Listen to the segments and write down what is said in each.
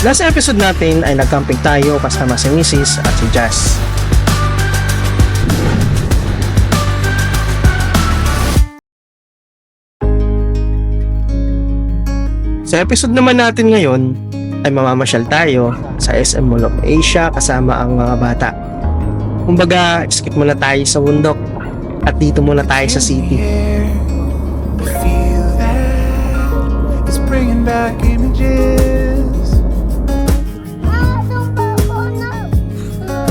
Last episode natin ay nagcamping tayo kasama si Mrs. at si Jazz. Sa episode naman natin ngayon ay mamamasyal tayo sa SM Mall of Asia kasama ang mga bata. Kumbaga, skip muna tayo sa bundok at dito muna tayo sa city. Feel that it's bringing back images.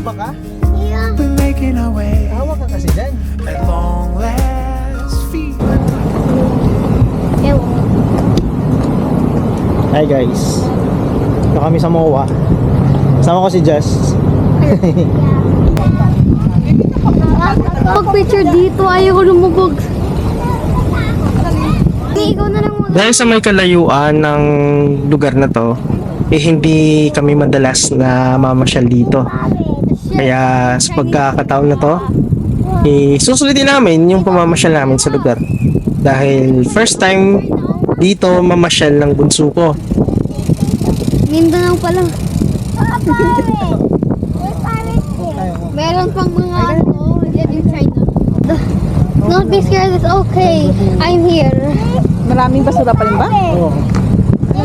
Tumpa ka? We're making our way Hawa ka kasi dyan. at long last. Feeling Hi guys. Ito kami sa MOA. Kasama ko si Jess. Pag picture dito, ayaw ko lumubog. Hindi, ikaw na lang muna. Dahil sa may kalayuan ng lugar na to, eh hindi kami madalas na mamasyal dito. Kaya sa pagkakataon na to, eh, susulitin namin yung pamamasyal namin sa lugar. Dahil first time dito mamasyal ng bunso ko. Mindanao pa lang. Meron pang mga ano, yan yung China. Don't be scared, it's okay. I'm here. Maraming basura pa rin ba?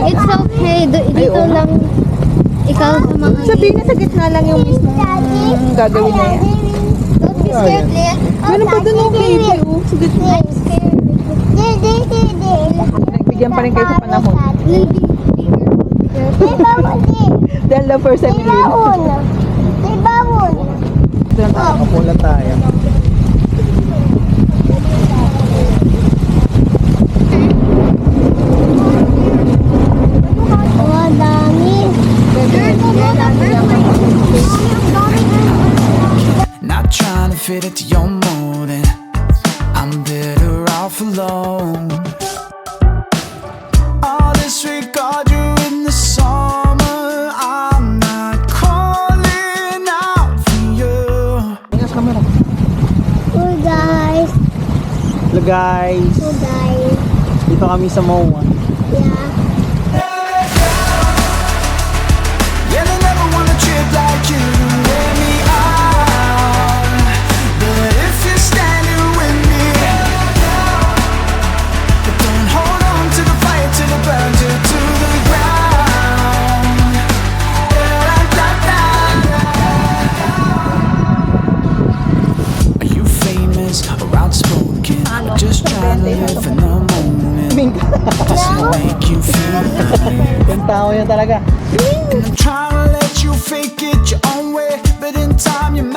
It's okay, dito lang ikaw sa mga... Sabihin na sa gitna lang yung mismo gagawin na yan. Don't be scared, Leah. Meron pa dun okay, okay, oh, sa gitna. Nagbigyan pa rin kayo sa panahon. Lil, be, be careful, be careful. Dahil the first time yun. Kapula tayo. Mga Not trying to fit into your mold, and I'm better off alone. I'll disregard you in the summer. I'm not calling out for you. Tingnan sa camera. Oh guys, Hello guys. oh guys, Dito kami sa MOA. yeah. Yeah,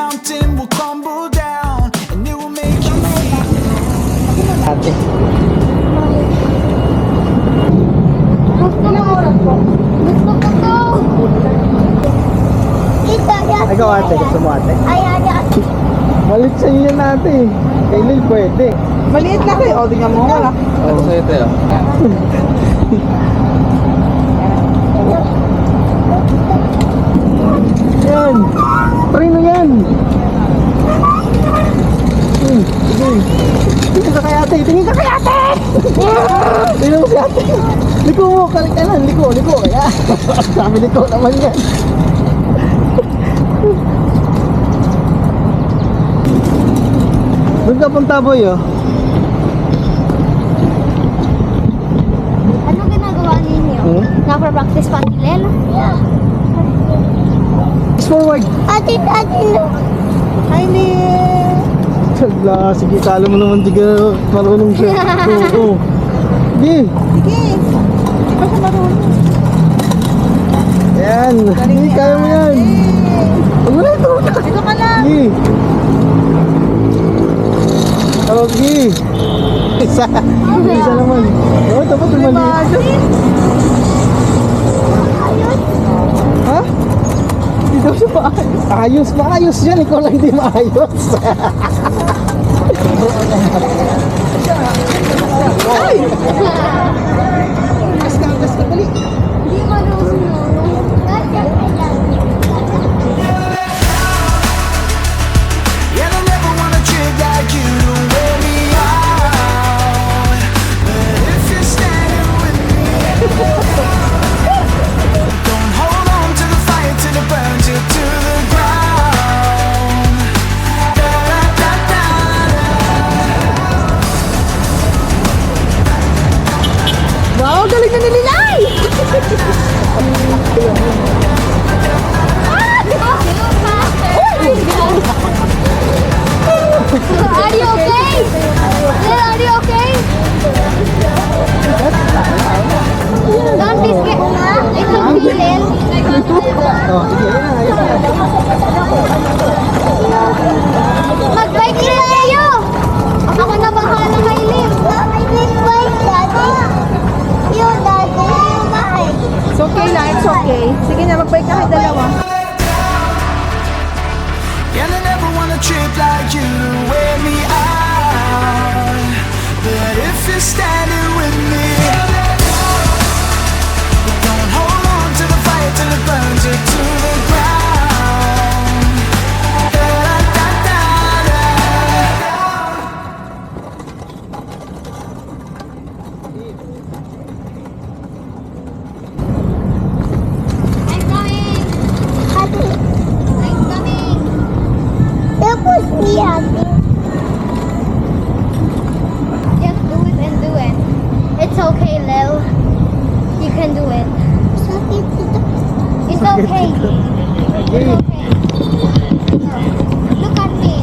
mountain will crumble down. And it will make you feel. Ate. Gusto ko. Gusto ko to. Ikaw ate, gusto mo ate? Ay, ay, ay. Malit sa iyo yan ate. Kay Lil pwede. Maliit lang kayo. O, tingnan mo. Wala. Oo. Sa'yo tayo. Yan. Na yan. Hmm, sige. Tingin ka kay ate. Tingin ka kay ate. Tingnan mo si ate. Liko mo. Kalit ka lang. Liko, liko. Kaya. Sabi liko naman yan. Doon ka punta boy oh. Napa-practice pa kilel? Fast forward. Ate, no. Hi, Lil. Tagla, sige, kala mo naman di ka marunong siya. Oo. Sige. Sige. Basta marunong. Yan. Sige, kaya mo yan. Huwag mo na ito. Dito ka lang. Sige. Oh, sige. Isa. Isa naman. Oh, dapat tumali. Ha? Hindi daw siya maayos. Ayos, maayos yan. Ikaw lang hindi maayos. Hindi can do it. It's okay. It's okay. Look at me.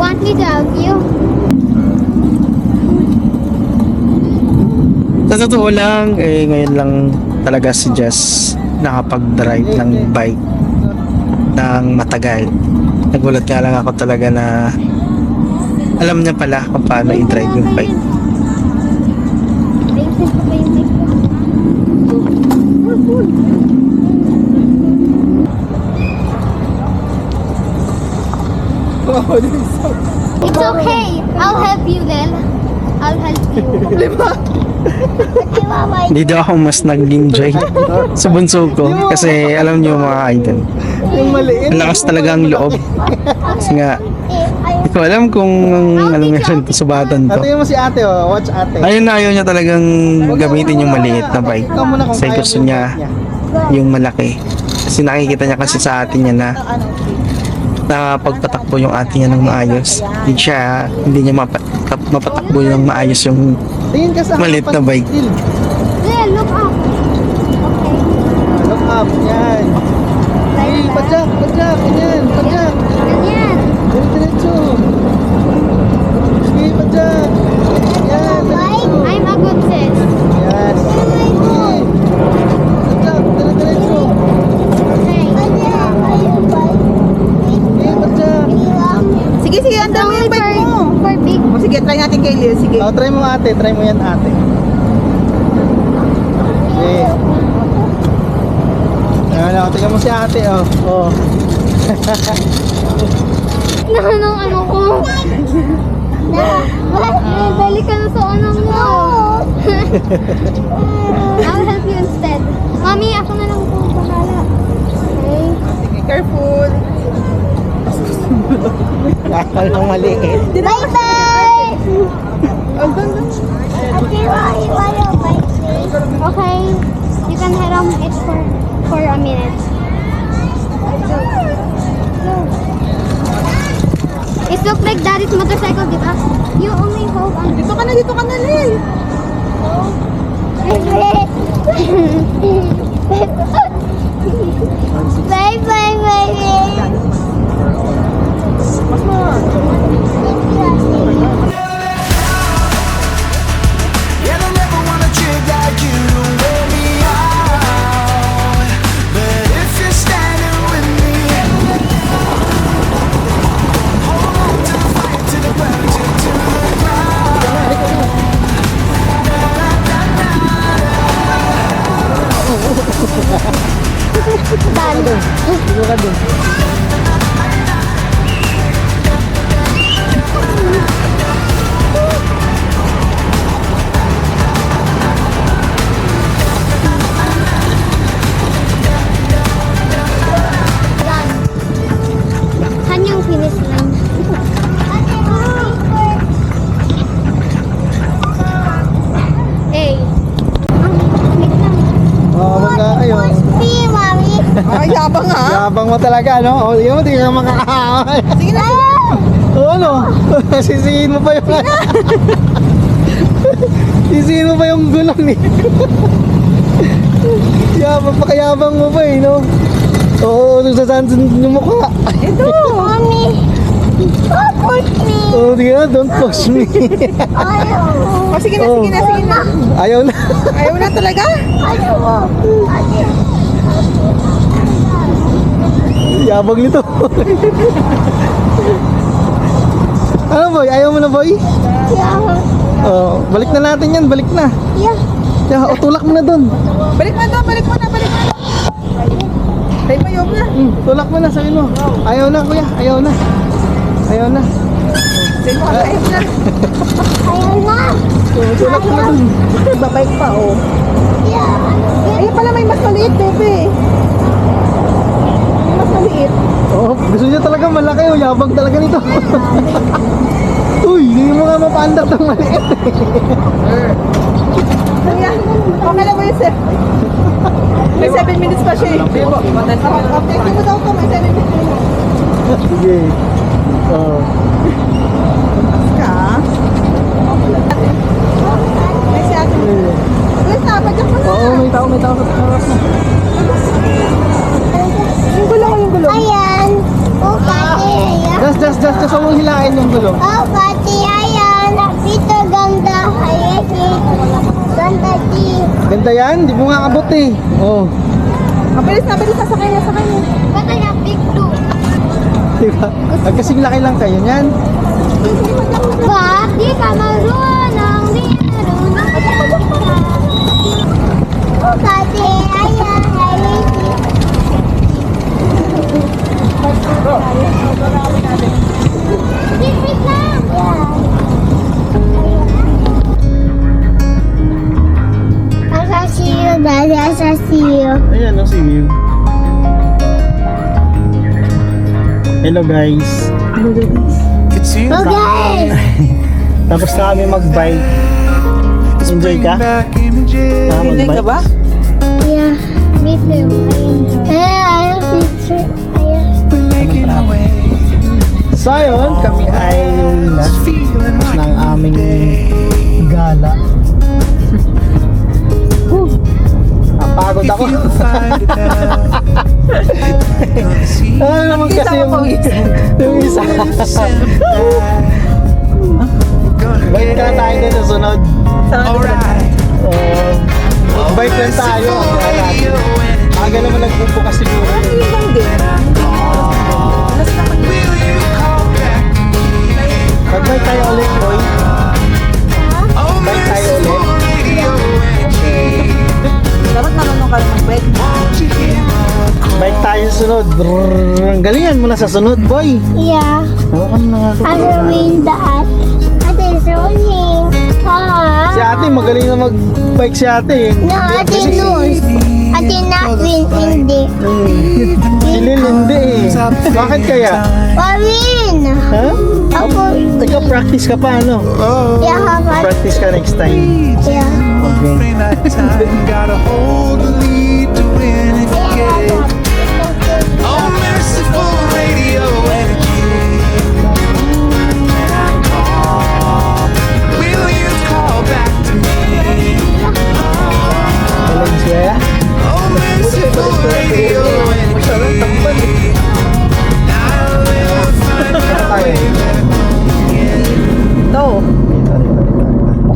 Want me to help you? Sa totoo lang, eh, ngayon lang talaga si Jess nakapag-drive ng bike ng matagal. Nagulat nga lang ako talaga na alam niya pala kung paano i-drive yung bike. It's okay. I'll help you, Lil. I'll help you. Hindi daw ako mas nag-enjoy sa bunso ko kasi alam niyo mga idol. Ang lakas talaga ang loob. Kasi nga, ko alam kung ano nga siya subatan to. Ate mo si ate oh. Watch ate. Ayun na ayaw niya talagang gamitin yung maliit na bike. Kasi gusto niya yung malaki. Kasi nakikita niya kasi sa atin niya na na pagpatakbo yung atin niya ng maayos. Hindi siya, hindi niya mapa, mapatakbo yung maayos yung sa Maliit na bike. Lil, look up. Okay. Look up. Yan. Hey, padyak, padyak. Ganyan, padyak. Ganyan. Diretso. Sige, padyak. Yan, diretso. I'm a good sis. Yes. Sige. Padyak, diretso. Okay. Sige, padyak. Sige, sige, andar mo yung bike mo. For big. O, sige, try natin kay Lil. Sige. Oh, try mo ate, try mo yan ate. Okay. Ayan, oh, tingnan mo si ate, oh. Oh. Nanong ano ko. Eh, balik ka na sa anong mo. I'll help you instead. Mami, ako na lang po bahala. Okay. Sige, careful. Akal ng maliit. Bye-bye! Okay, you can head on it for for a minute. It looks like daddy's motorcycle, di ba? You only hold on. Dito ka na, dito ka na, Lil. bye bye baby. And yabang ha. Yabang mo talaga, no? Oh, yun mo, di ka makakahawa. Sige na. Oo, ano? Sisihin mo pa yung... Isino pa yung gulong eh. Yabang pakayabang mo pa eh, no? Oo, nung sasansan yung mukha. Ito. Mommy, don't push me. Oo, di nga, don't push me. Ayaw. O, sige na, sige na, sige na. Ayaw na. Ayaw na talaga? Ayaw. Ayaw. Yabang nito. ano boy? Ayaw mo na boy? Yeah. Oh, balik na natin yan, balik na. Yeah. Yeah, o tulak mo na dun. Balik mo na, balik mo na, balik mo na. Tayo mo yung na. Hmm, tulak mo na, sabi mo. Ayaw na kuya, ayaw na. Ayaw na. Tayo mo, ayaw na. Ayaw na. Oh, tulak mo na dun. Babike pa, oh. Yeah. Ayun pala may mas maliit, bebe. May maliit. Oh, gusto niya talaga malaki oh, yabang talaga nito. Uy, hindi mo nga mapaandar ng maliit. Okay lang mo yun, sir. May 7 minutes pa siya eh. Okay, okay mo daw to, may 7 minutes. Sige. Oh. Ka? May si ate. Kuya, sabat ka na. Oo, may tao, may tao sa harap ayan. Just, just, just, just, huwag mong hilain yung gulong. Oh, Kati, ayan. Dito ganda. Ayan, ganda di. Ganda yan, di mo nga abot eh. Oh, Ang bilis na, bilis na, sakay na, sakay na. Baka na big blue. di ba? Pag kasing laki lang kayo niyan. Bakit di ka marunong? Di marunong ka. Oh, ayan. Ayan. Wait lang. Asasiyo, daddy, asasiyo. Ayan, no, see you. Hello guys. It's you. Okay. Tapos na kami mag-bike. Enjoy ka? Ah, Hindi ka mag-bike? ba? Yeah, me too. I enjoy. I have. We're making our way. So ayun, kami ay na like ng aming gala. Napagod ako. Ano naman kasi yung, yung isa. Bike na tayo din sa sunod. Alright. Oh, bike lang tayo. Aga naman nagbubukas siguro. Ano yun lang din? Alas Mag-bike tayo ulit, boy. Oh, Bike tayo ulit. Dapat marunong ka ng bike. Bike tayo sunod. Ang galingan mo na sa sunod, boy. Yeah. Mo na nga. I'm doing that. Ate rolling. Ah. Si ate, magaling na mag-bike si ate. No, ate knows. Ate not win, hindi. Si Lil hindi eh. Bakit kaya? Wawin! Ha? Ako, Ikaw practice ka pa ano? yeah, hapat. Practice ka next time. Yeah. Okay. Frame that time. Gotta hold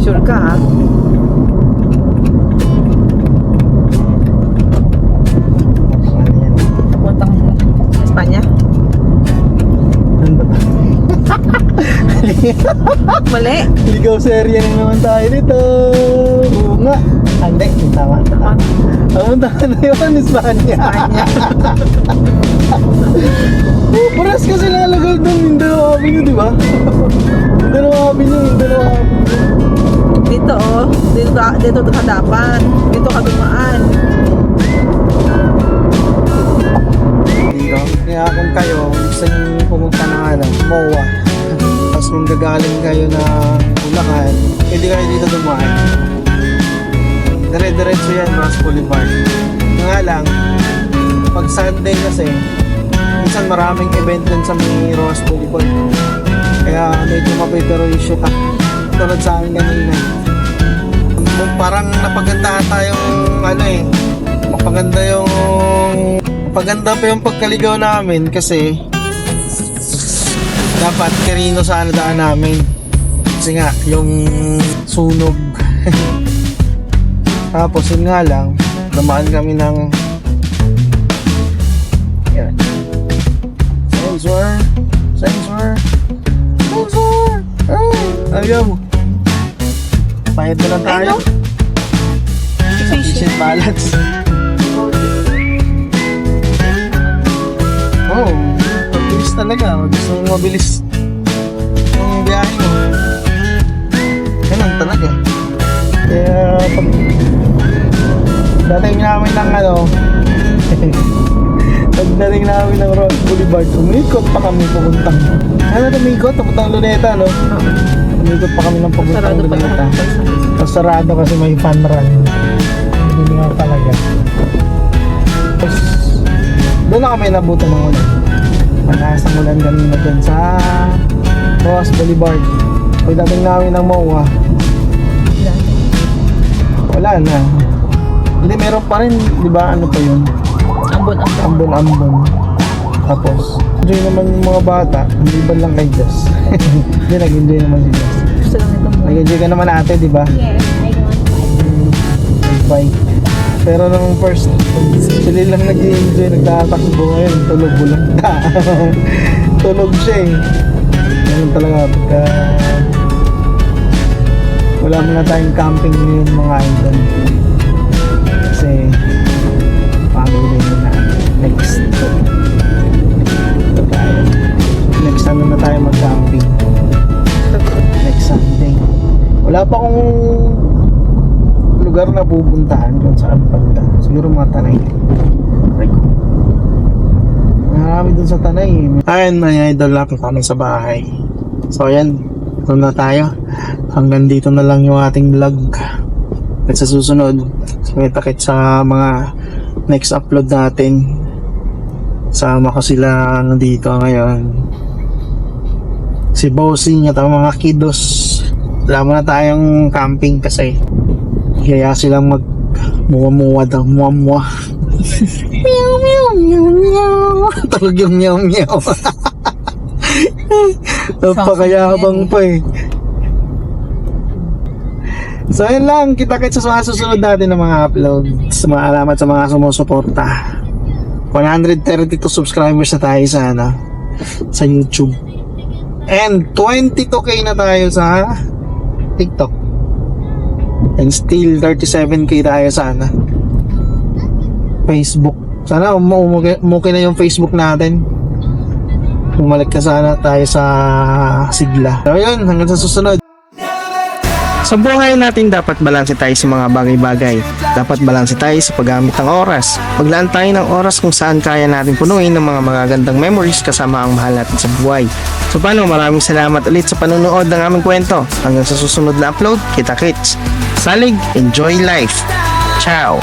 Sure ka ha? Puntang Espanya? Mali. Ligaw serya na naman tayo dito. Oo nga. Ah, Hindi, tama. Tama. Pumunta ka na yun, Espanya. oh, paras kasi nakalagay doon, Mindanao Avenue, di ba? Mindanao Avenue, Mindanao Avenue. Dito oh. Dito, ka- dito ka dapat. Dito ka dumaan. Dito. Kaya kung kayo, gusto nyo pumunta ng ano, MOA, tapos kung gagaling kayo ng Bulacan, pwede kayo dito dumaan. Dire-diretso yan, Ross Boulevard. Nga lang, pag Sunday kasi, minsan maraming event dun sa may Ross Boulevard. Kaya medyo shoot up. Tulad sa amin kanina. Parang napaganda tayong ano eh. Mapaganda yung Paganda pa yung pagkaligaw namin kasi dapat Carino sana daan namin. Kasi nga, yung sunog. Tapos yun nga lang, namaan kami ng yan. Sensor. Sensor. Sensor. Ah, ayaw. Bayad na lang tayo. Efficient balance. Oh, mabilis talaga. Gusto mo mabilis yung biyahe mo. Ganun talaga. Kaya pag dating namin ng ano, pagdating namin ng Ross Boulevard, umikot pa kami papuntang. Ano umikot? Papuntang Luneta, no? Umikot pa kami ng papuntang Sarado pa Luneta. Tapos sarado kasi may fan run. Hindi nga talaga. Tapos, doon na kami nabutan ng ulan. Mataas ang ulan kanina dun sa Ross Boulevard. Pagdating namin ng MOA, wala na. Hindi, meron pa rin, di ba, ano pa yun? Ambon, ambon. Ambon-ambon. Tapos, enjoy naman yung mga bata. Hindi ba lang kay Jess? Hindi, nag-enjoy naman si Jess. Gusto lang itong Nag-enjoy ka naman ate, di ba? Yes, I want bike. Pero nung first, sila lang nag-enjoy, nagtatakbo ngayon, tulog bulang tulog siya eh. Ganun talaga, pagka wala mo na tayong camping ngayon mga idol. Next tayo. Next ano na tayo mag-camping. Next Sunday. Wala pa akong lugar na pupuntahan kung saan banda. Siguro mga tanay. Aray ko. Marami dun sa tanay. eh. Ayun, may idol lapit kami sa bahay. So, ayan. Ito na tayo. Hanggang dito na lang yung ating vlog. At sa susunod, sumitakit sa mga next upload natin. Sama ko sila nandito ngayon. Si Bossing at ang mga kiddos. Wala mo na tayong camping kasi kaya silang mag muwa-muwa daw, muwa-muwa. meow, meow, meow, meow. Tawag yung meow, meow. Napakayabang pa eh. So yun lang, kita-kits sa mga susunod natin ng mga upload. Sa mga alamat sa mga sumusuporta. 132 subscribers na tayo sa ano, sa YouTube. And 22k na tayo sa TikTok. And still 37k tayo sa ano, Facebook. Sana umuwi umuwi na yung Facebook natin. Bumalik ka sana tayo sa sigla. So yun, hanggang sa susunod. Sa buhay natin dapat balanse tayo sa mga bagay-bagay. Dapat balanse tayo sa paggamit ng oras. Maglaan tayo ng oras kung saan kaya natin punuin ng mga magagandang memories kasama ang mahal natin sa buhay. So paano, maraming salamat ulit sa panonood ng aming kwento. Hanggang sa susunod na upload, kita kits. Salig, enjoy life. Ciao!